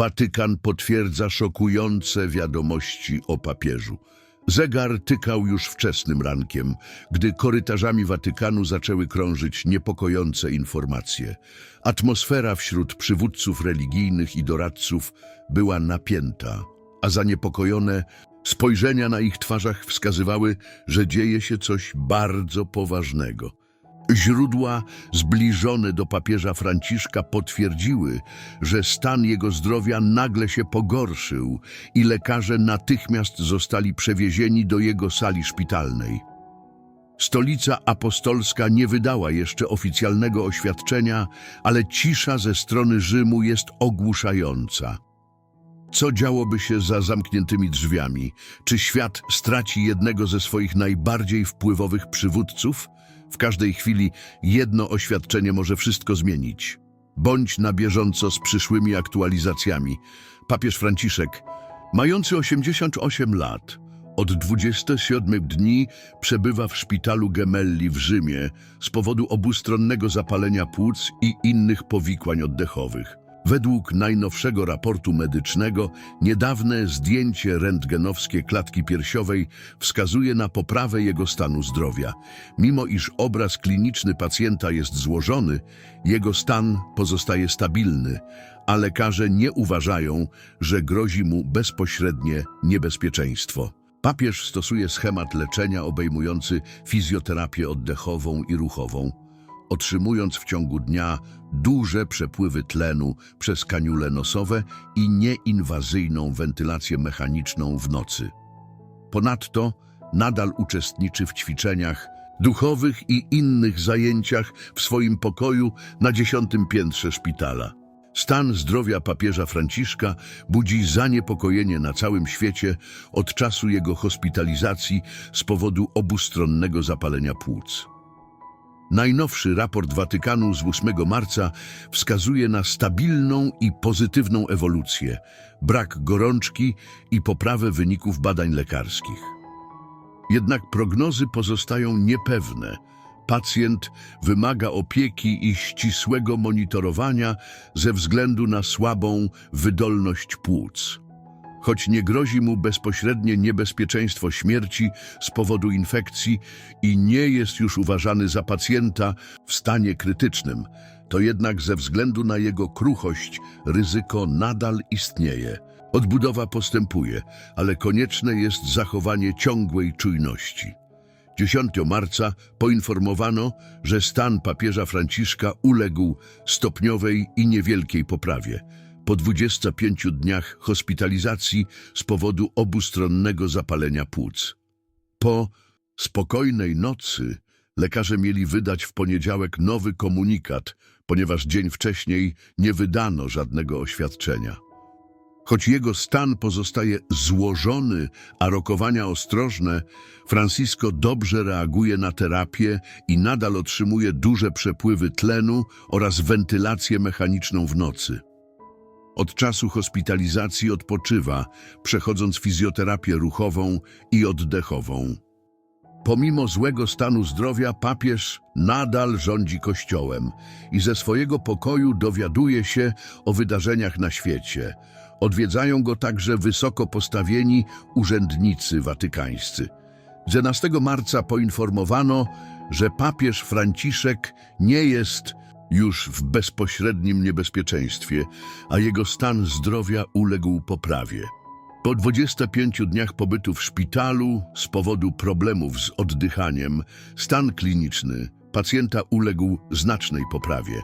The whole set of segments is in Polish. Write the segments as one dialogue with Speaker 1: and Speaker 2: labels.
Speaker 1: Watykan potwierdza szokujące wiadomości o papieżu. Zegar tykał już wczesnym rankiem, gdy korytarzami Watykanu zaczęły krążyć niepokojące informacje. Atmosfera wśród przywódców religijnych i doradców była napięta, a zaniepokojone spojrzenia na ich twarzach wskazywały, że dzieje się coś bardzo poważnego. Źródła zbliżone do papieża Franciszka potwierdziły, że stan jego zdrowia nagle się pogorszył i lekarze natychmiast zostali przewiezieni do jego sali szpitalnej. Stolica apostolska nie wydała jeszcze oficjalnego oświadczenia, ale cisza ze strony Rzymu jest ogłuszająca. Co działoby się za zamkniętymi drzwiami? Czy świat straci jednego ze swoich najbardziej wpływowych przywódców? W każdej chwili jedno oświadczenie może wszystko zmienić. Bądź na bieżąco z przyszłymi aktualizacjami. Papież Franciszek, mający 88 lat, od 27 dni przebywa w szpitalu Gemelli w Rzymie z powodu obustronnego zapalenia płuc i innych powikłań oddechowych. Według najnowszego raportu medycznego niedawne zdjęcie rentgenowskie klatki piersiowej wskazuje na poprawę jego stanu zdrowia. Mimo iż obraz kliniczny pacjenta jest złożony, jego stan pozostaje stabilny, a lekarze nie uważają, że grozi mu bezpośrednie niebezpieczeństwo. Papież stosuje schemat leczenia obejmujący fizjoterapię oddechową i ruchową otrzymując w ciągu dnia duże przepływy tlenu przez kaniule nosowe i nieinwazyjną wentylację mechaniczną w nocy. Ponadto nadal uczestniczy w ćwiczeniach duchowych i innych zajęciach w swoim pokoju na dziesiątym piętrze szpitala. Stan zdrowia papieża Franciszka budzi zaniepokojenie na całym świecie od czasu jego hospitalizacji z powodu obustronnego zapalenia płuc. Najnowszy raport Watykanu z 8 marca wskazuje na stabilną i pozytywną ewolucję, brak gorączki i poprawę wyników badań lekarskich. Jednak prognozy pozostają niepewne. Pacjent wymaga opieki i ścisłego monitorowania ze względu na słabą wydolność płuc. Choć nie grozi mu bezpośrednie niebezpieczeństwo śmierci z powodu infekcji i nie jest już uważany za pacjenta w stanie krytycznym, to jednak ze względu na jego kruchość ryzyko nadal istnieje. Odbudowa postępuje, ale konieczne jest zachowanie ciągłej czujności. 10 marca poinformowano, że stan papieża Franciszka uległ stopniowej i niewielkiej poprawie po 25 dniach hospitalizacji z powodu obustronnego zapalenia płuc. Po spokojnej nocy lekarze mieli wydać w poniedziałek nowy komunikat, ponieważ dzień wcześniej nie wydano żadnego oświadczenia. Choć jego stan pozostaje złożony, a rokowania ostrożne, Francisco dobrze reaguje na terapię i nadal otrzymuje duże przepływy tlenu oraz wentylację mechaniczną w nocy. Od czasu hospitalizacji odpoczywa, przechodząc fizjoterapię ruchową i oddechową. Pomimo złego stanu zdrowia papież nadal rządzi Kościołem i ze swojego pokoju dowiaduje się o wydarzeniach na świecie. Odwiedzają go także wysoko postawieni urzędnicy watykańscy. 11 marca poinformowano, że papież Franciszek nie jest już w bezpośrednim niebezpieczeństwie, a jego stan zdrowia uległ poprawie. Po 25 dniach pobytu w szpitalu z powodu problemów z oddychaniem, stan kliniczny pacjenta uległ znacznej poprawie.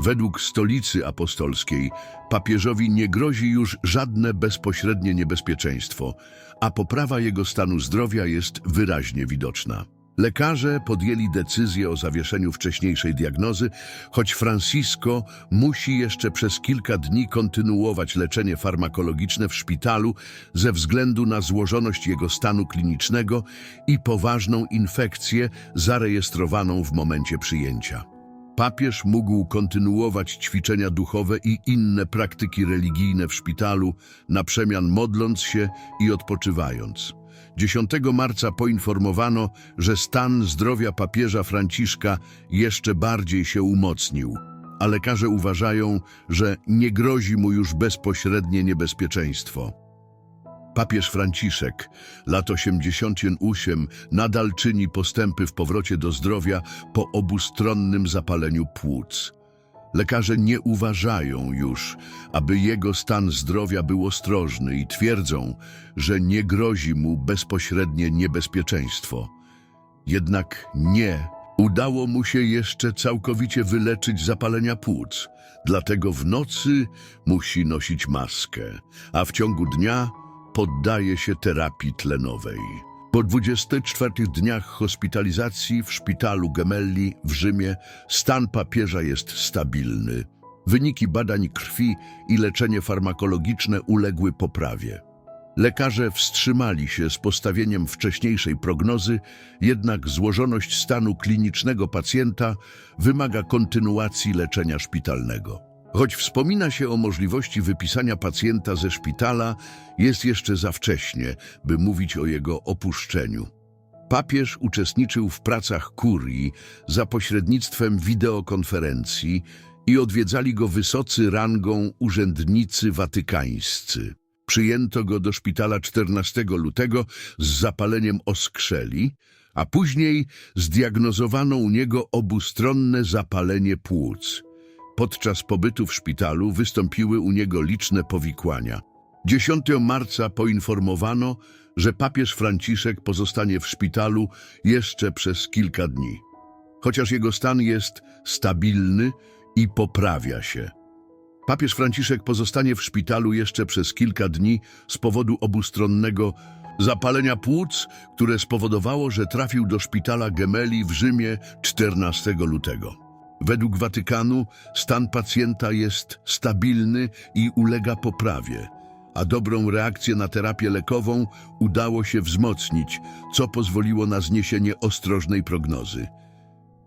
Speaker 1: Według stolicy apostolskiej papieżowi nie grozi już żadne bezpośrednie niebezpieczeństwo, a poprawa jego stanu zdrowia jest wyraźnie widoczna. Lekarze podjęli decyzję o zawieszeniu wcześniejszej diagnozy, choć Francisco musi jeszcze przez kilka dni kontynuować leczenie farmakologiczne w szpitalu ze względu na złożoność jego stanu klinicznego i poważną infekcję zarejestrowaną w momencie przyjęcia. Papież mógł kontynuować ćwiczenia duchowe i inne praktyki religijne w szpitalu, na przemian modląc się i odpoczywając. 10 marca poinformowano, że stan zdrowia papieża Franciszka jeszcze bardziej się umocnił. a lekarze uważają, że nie grozi mu już bezpośrednie niebezpieczeństwo. Papież Franciszek, lat 88, nadal czyni postępy w powrocie do zdrowia po obustronnym zapaleniu płuc. Lekarze nie uważają już, aby jego stan zdrowia był ostrożny i twierdzą, że nie grozi mu bezpośrednie niebezpieczeństwo. Jednak nie udało mu się jeszcze całkowicie wyleczyć zapalenia płuc, dlatego w nocy musi nosić maskę, a w ciągu dnia poddaje się terapii tlenowej. Po 24 dniach hospitalizacji w szpitalu Gemelli w Rzymie stan papieża jest stabilny. Wyniki badań krwi i leczenie farmakologiczne uległy poprawie. Lekarze wstrzymali się z postawieniem wcześniejszej prognozy, jednak złożoność stanu klinicznego pacjenta wymaga kontynuacji leczenia szpitalnego. Choć wspomina się o możliwości wypisania pacjenta ze szpitala, jest jeszcze za wcześnie, by mówić o jego opuszczeniu. Papież uczestniczył w pracach kurii za pośrednictwem wideokonferencji i odwiedzali go wysocy rangą urzędnicy watykańscy. Przyjęto go do szpitala 14 lutego z zapaleniem oskrzeli, a później zdiagnozowano u niego obustronne zapalenie płuc. Podczas pobytu w szpitalu wystąpiły u niego liczne powikłania. 10 marca poinformowano, że papież Franciszek pozostanie w szpitalu jeszcze przez kilka dni. Chociaż jego stan jest stabilny i poprawia się. Papież Franciszek pozostanie w szpitalu jeszcze przez kilka dni z powodu obustronnego zapalenia płuc, które spowodowało, że trafił do szpitala Gemelli w Rzymie 14 lutego. Według Watykanu stan pacjenta jest stabilny i ulega poprawie, a dobrą reakcję na terapię lekową udało się wzmocnić, co pozwoliło na zniesienie ostrożnej prognozy.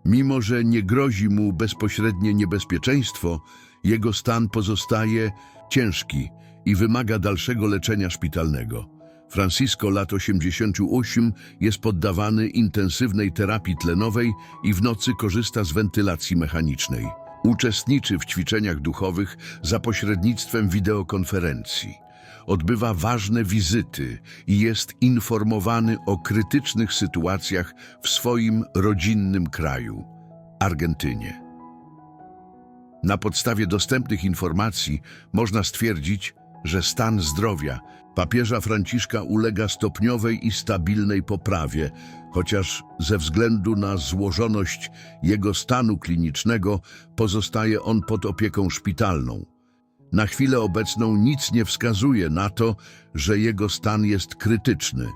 Speaker 1: Mimo, że nie grozi mu bezpośrednie niebezpieczeństwo, jego stan pozostaje ciężki i wymaga dalszego leczenia szpitalnego. Francisco, lat 88, jest poddawany intensywnej terapii tlenowej i w nocy korzysta z wentylacji mechanicznej. Uczestniczy w ćwiczeniach duchowych za pośrednictwem wideokonferencji. Odbywa ważne wizyty i jest informowany o krytycznych sytuacjach w swoim rodzinnym kraju Argentynie. Na podstawie dostępnych informacji można stwierdzić, że stan zdrowia papieża Franciszka ulega stopniowej i stabilnej poprawie, chociaż ze względu na złożoność jego stanu klinicznego pozostaje on pod opieką szpitalną. Na chwilę obecną nic nie wskazuje na to, że jego stan jest krytyczny.